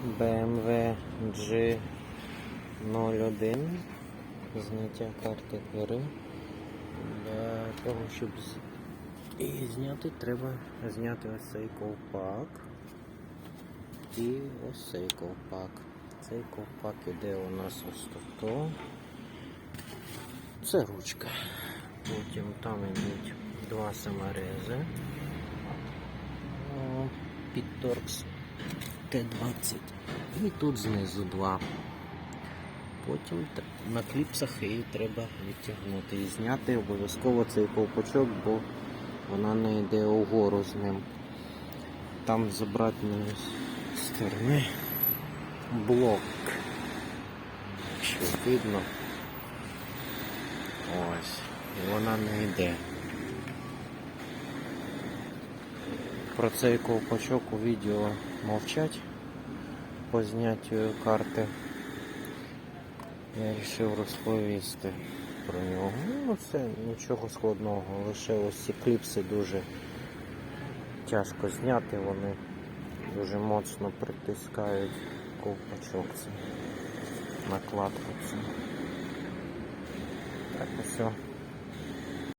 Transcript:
BMW G01. Зняття карти гри. Для того, щоб її зняти, треба зняти ось цей ковпак. І ось цей ковпак. Цей ковпак іде у нас ось тут. Це ручка. Потім там йдуть два саморези. Підторкс Т-20. І тут знизу два. Потім на кліпсах її треба відтягнути і зняти обов'язково цей ковпачок, бо вона не йде угору з ним. Там з обратної сторони блок. Якщо видно. Ось. І вона не йде. Про цей ковпачок у відео мовчать по зняттю карти. Я вирішив розповісти про нього. Ну, це нічого складного, лише ось ці кліпси дуже тяжко зняти, вони дуже моцно притискають ковпачок. Це накладку цю. Так ось.